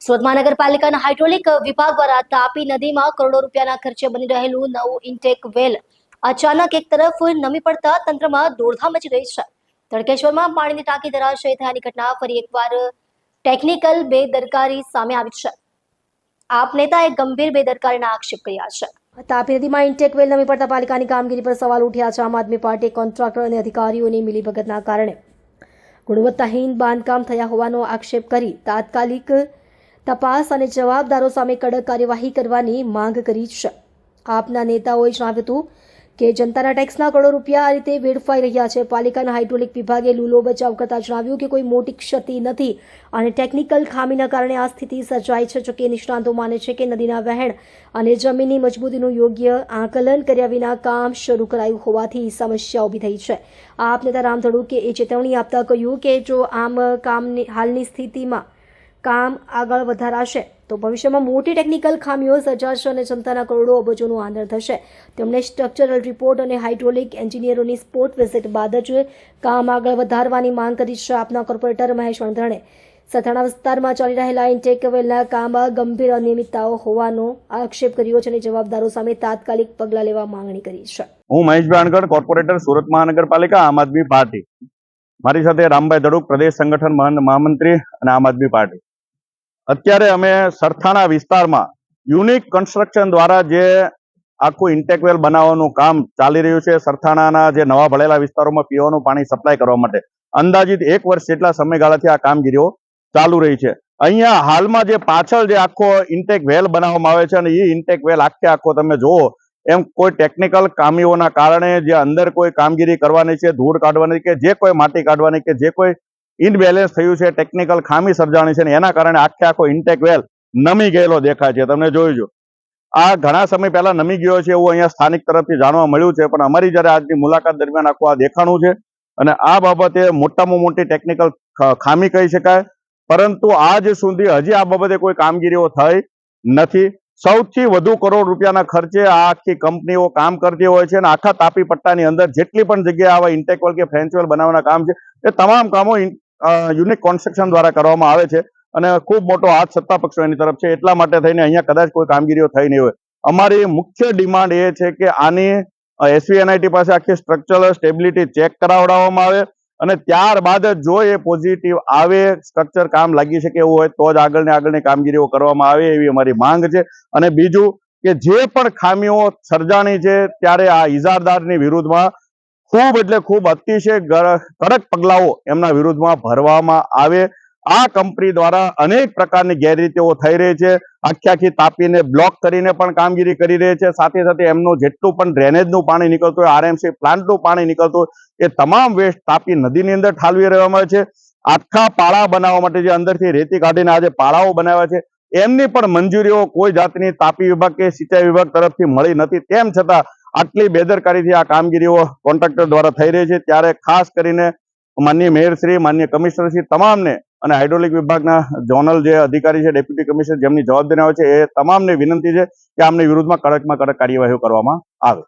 સુરત મહાનગરપાલિકાના હાઇડ્રોલિક વિભાગ દ્વારા તાપી નદીમાં કરોડો રૂપિયાના ખર્ચે બની રહેલું નવું ઇન્ટેક વેલ અચાનક એક તરફ નમી પડતા તંત્રમાં દોડધામ મચી ગઈ છે. તડકેશ્વરમાં પાણીની ટાંકી ધરાશય થયાની ઘટના ફરી એકવાર ટેકનિકલ બેદરકારી સામે આવી છે. આપ નેતાએ ગંભીર બેદરકારીના આક્ષેપ કર્યા છે. તાપી નદીમાં ઇન્ટેક વેલ નમી પડતા પાલિકાની કામગીરી પર સવાલ ઉઠ્યા છે. આમ આદમી પાર્ટી કોન્ટ્રાક્ટર અને અધિકારીઓની મિલીભગતના કારણે ગુણવત્તાહીન બાંધકામ થયા હોવાનો આક્ષેપ કરી તાત્કાલિક તપાસ અને જવાબદારો સામે કડક કાર્યવાહી કરવાની માંગ કરી છે. આપના નેતાઓએ જણાવ્યું હતું કે જનતાના ટેક્સના કરોડો રૂપિયા આ રીતે વેડફાઈ રહ્યા છે. પાલિકાના હાઇડ્રોલિક વિભાગે લૂલો બચાવ કરતા જણાવ્યું કે કોઈ મોટી ક્ષતિ નથી અને ટેકનિકલ ખામીના કારણે આ સ્થિતિ સર્જાઈ છે જોકે નિષ્ણાંતો માને છે કે નદીના વહેણ અને જમીનની મજબૂતીનું યોગ્ય આકલન કર્યા વિના કામ શરૂ કરાયું હોવાથી સમસ્યા ઊભી થઈ છે. આપ નેતા રામધડુકે એ ચેતવણી આપતા કહ્યું કે જો આમ કામની હાલની સ્થિતિમાં કામ આગળ વધારાશે. તો ભવિષ્યમાં મોટી ટેકનિકલ ખામીઓ સર્જાશે અને જનતાના કરોડો અબજોનું આંદર થશે. તેમણે સ્ટ્રક્ચરલ રિપોર્ટ અને હાઇડ્રોલિક એન્જિનિયરોની સ્પોટ વિઝિટ બાદ જ કામ આગળ વધારવાની માંગ કરી છે આપના કોર્પોરેટર મહેશ વણધણે સથાણા વિસ્તારમાં ચાલી રહેલા ઇન્ટેક વેલના કામમાં ગંભીર અનિયમિતતાઓ હોવાનો આક્ષેપ કર્યો છે અને જવાબદારો સામે તાત્કાલિક પગલાં લેવા માંગણી કરી છે. હું મહેશ ભાણગઢ કોર્પોરેટર સુરત મહાનગરપાલિકા, આમ આદમી પાર્ટી. મારી સાથે રામભાઈ દડુક પ્રદેશ સંગઠન મહામંત્રી અને આમ આદમી પાર્ટી. અત્યારે અમે સરથાણા વિસ્તારમાં યુનિક કન્સ્ટ્રક્શન દ્વારા જે આખું ઇન્ટેકવેલ બનાવવાનું કામ ચાલી રહ્યું છે, સરથાણાના જે નવા ભળેલા વિસ્તારોમાં પીવાનું પાણી સપ્લાય કરવા માટે. અંદાજિત એક વર્ષ જેટલા સમયગાળાથી આ કામગીરીઓ ચાલુ રહી છે. અહીંયા હાલમાં જે પાછળ જે આખો ઇન્ટેક વેલ બનાવવામાં આવે છે અને એ ઇન્ટેક વેલ આખે આખો તમે જુઓ, એમ કોઈ ટેકનિકલ ખામીઓના કારણે જે અંદર કોઈ કામગીરી કરવાની છે, ધૂળ કાઢવાની કે જે કોઈ માટી કાઢવાની કે જે કોઈ ઇનબેલેન્સ થયું છે, ટેકનિકલ ખામી સર્જાણી છે એના કારણે આખે આખો ઇન્ટેક વેલ નમી ગયેલો દેખાય છે. તમને જોઈજો આ ઘણા સમય પહેલા નમી ગયો છે એવું અહીંયા સ્થાનિક તરફથી જાણવા મળ્યું છે, પણ અમારી જ્યારે આજની મુલાકાત દરમિયાન આખું આ દેખાણું છે અને આ બાબતે મોટામાં મોટી ટેકનિકલ ખામી કહી શકાય. પરંતુ આજ સુધી હજી આ બાબતે કોઈ કામગીરીઓ થઈ નથી. સૌથી વધુ કરોડ રૂપિયાના ખર્ચે આ આખી કંપનીઓ કામ કરતી હોય છે અને આખા તાપી પટ્ટાની અંદર જેટલી પણ જગ્યાએ આવા ઇન્ટેકવેલ કે ફ્રેન્ચવેલ બનાવવાના કામ છે, એ તમામ કામો યુનિક કોન્સ્ટ્રક્શન દ્વારા કરવામાં આવે છે અને ખૂબ મોટો હાથ સત્તા પક્ષો એની તરફ છે. એટલા માટે થઈને અહીંયા કદાચ કોઈ કામગીરીઓ થઈ નહીં હોય. અમારી મુખ્ય ડિમાન્ડ એ છે કે આની એસવીએનઆઈટી પાસે આખી સ્ટ્રક્ચરલ સ્ટેબિલિટી ચેક કરાવડાવવામાં આવે અને ત્યારબાદ જ એ પોઝિટિવ આવે સ્ટ્રક્ચર કામ લાગી શકે એવું હોય તો જ આગળને આગળની કામગીરીઓ કરવામાં આવે એવી અમારી માંગ છે. અને બીજું કે જે પણ ખામીઓ, સર્જાણી છે, ત્યારે આ ઇજારદારની વિરુદ્ધમાં ખૂબ એટલે ખૂબ અતિશય કડક પગલાઓ એમના વિરુદ્ધમાં ભરવામાં આવે. આ કંપની દ્વારા અનેક પ્રકારની ગેરરીતિઓ થઈ રહી છે. આખી આખી તાપીને બ્લોક કરીને પણ કામગીરી કરી રહી છે. સાથે સાથે એમનું જેટલું પણ ડ્રેનેજનું પાણી નીકળતું હોય, આરએમસી પ્લાન્ટનું પાણી નીકળતું એ તમામ વેસ્ટ તાપી નદીની અંદર ઠાલવી રહેવામાં આવે છે. આખા પાળા બનાવવા માટે જે અંદરથી રેતી કાઢીને આજે પાળાઓ બનાવ્યા છે. એમની પણ મંજૂરીઓ કોઈ જાતની તાપી વિભાગ કે સિંચાઈ વિભાગ તરફથી મળી નથી. તેમ છતાં આટલી બેદરકારીથી આ કામગીરીઓ કોન્ટ્રાક્ટર દ્વારા થઈ રહી છે. ત્યારે ખાસ કરીને માનનીય મેયરશ્રી માનનીય કમિશનરશ્રી તમામને અને હાઇડ્રોલિક વિભાગના ઝોનલ જે અધિકારી છે, ડેપ્યુટી કમિશનર જેમની જવાબદારી આવે છે, એ તમામને વિનંતી છે કે આમની વિરુદ્ધમાં કડકમાં કડક કાર્યવાહીઓ કરવામાં આવે.